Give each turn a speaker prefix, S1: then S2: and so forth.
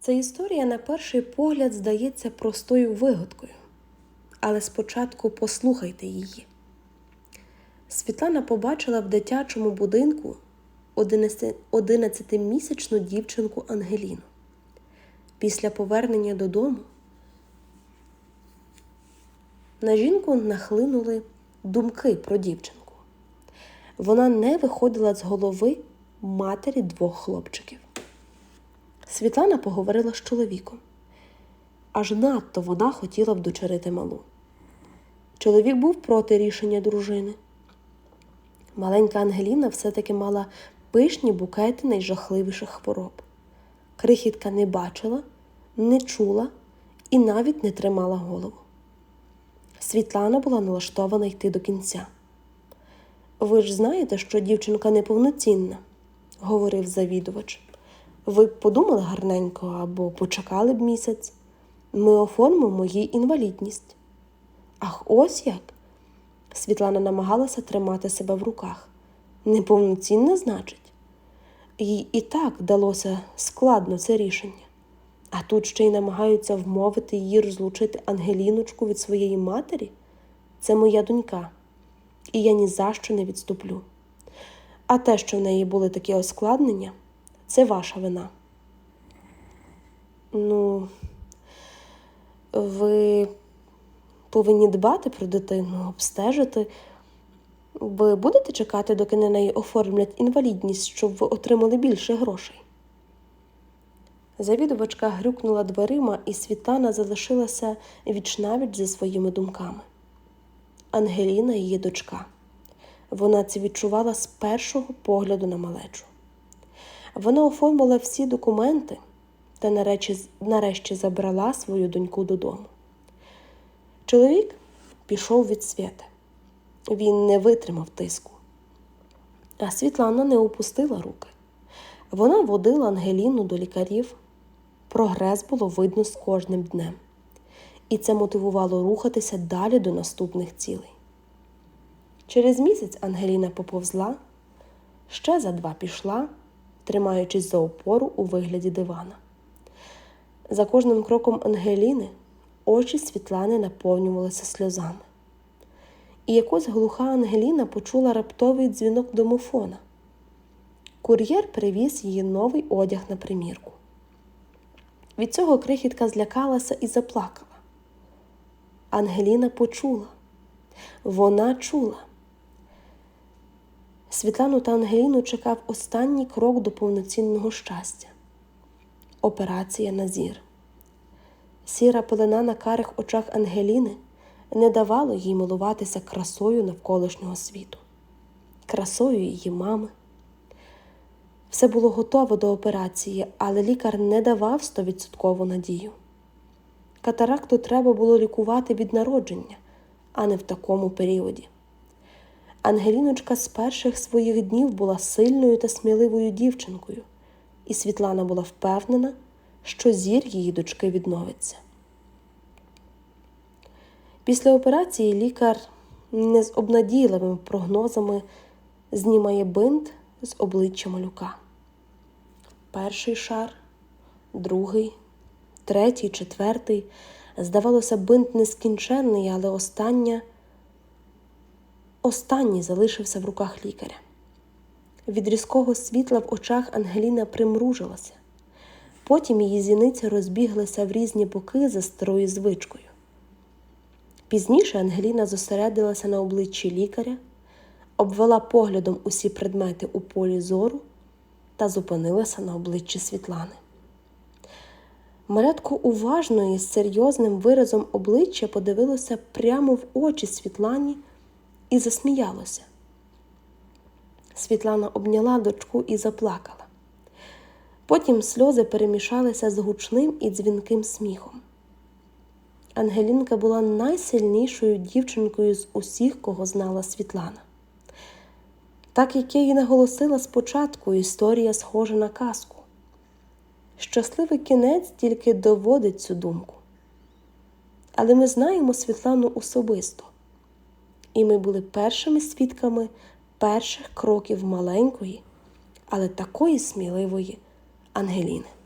S1: Ця історія на перший погляд здається простою вигадкою, але спочатку послухайте її. Світлана побачила в дитячому будинку 11-місячну дівчинку Ангеліну. Після повернення додому на жінку нахлинули думки про дівчинку. Вона не виходила з голови матері двох хлопчиків. Світлана поговорила з чоловіком. Аж надто вона хотіла вдочерити малу. Чоловік був проти рішення дружини. Маленька Ангеліна все-таки мала пишні букети найжахливіших хвороб. Крихітка не бачила, не чула і навіть не тримала голову. Світлана була налаштована йти до кінця. Ви ж знаєте, що дівчинка неповноцінна, говорив завідувач. Ви б подумали гарненько або почекали б місяць. Ми оформимо їй інвалідність. Ах, ось як. Світлана намагалася тримати себе в руках. Неповноцінна, значить. Їй і так далося складно це рішення. А тут ще й намагаються вмовити її розлучити Ангеліночку від своєї матері. Це моя донька, і я ні за що не відступлю. А те, що в неї були такі оскладнення, це ваша вина. Ну, ви повинні дбати про дитину, обстежити. Ви будете чекати, доки на неї оформлять інвалідність, щоб ви отримали більше грошей? Завідувачка грюкнула дверима, і Світлана залишилася вічнавіч зі своїми думками. Ангеліна її дочка. Вона це відчувала з першого погляду на малечу. Вона оформила всі документи та нарешті, нарешті забрала свою доньку додому. Чоловік пішов від свята. Він не витримав тиску. А Світлана не опустила руки. Вона водила Ангеліну до лікарів. Прогрес було видно з кожним днем, і це мотивувало рухатися далі до наступних цілей. Через місяць Ангеліна поповзла, ще за два пішла, тримаючись за опору у вигляді дивана. За кожним кроком Ангеліни очі Світлани наповнювалися сльозами. І якось глуха Ангеліна почула раптовий дзвінок домофона. Кур'єр привіз її новий одяг на примірку. Від цього крихітка злякалася і заплакала. Ангеліна почула, вона чула. Світлану та Ангеліну чекав останній крок до повноцінного щастя операція на зір. Сіра пелена на карих очах Ангеліни не давало їй милуватися красою навколишнього світу, красою її мами. Все було готово до операції, але лікар не давав стовідсоткову надію. Катаракту треба було лікувати від народження, а не в такому періоді. Ангеліночка з перших своїх днів була сильною та сміливою дівчинкою, і Світлана була впевнена, що зір її дочки відновиться. Після операції лікар не з обнадійливими прогнозами знімає бинт з обличчя малюка. Перший шар, другий, третій, четвертий. Здавалося, бинт нескінченний, але остання, останній залишився в руках лікаря. Від різкого світла в очах Ангеліна примружилася. Потім її зіниці розбіглися в різні боки за старою звичкою. Пізніше Ангеліна зосередилася на обличчі лікаря, обвела поглядом усі предмети у полі зору та зупинилася на обличчі Світлани. Малятко уважно і з серйозним виразом обличчя подивилося прямо в очі Світлані і засміялося. Світлана обняла дочку і заплакала. Потім сльози перемішалися з гучним і дзвінким сміхом. Ангелінка була найсильнішою дівчинкою з усіх, кого знала Світлана. Так як я їй наголосила спочатку, історія схожа на казку. Щасливий кінець тільки доводить цю думку. Але ми знаємо Світлану особисто, і ми були першими свідками перших кроків маленької, але такої сміливої Ангеліни.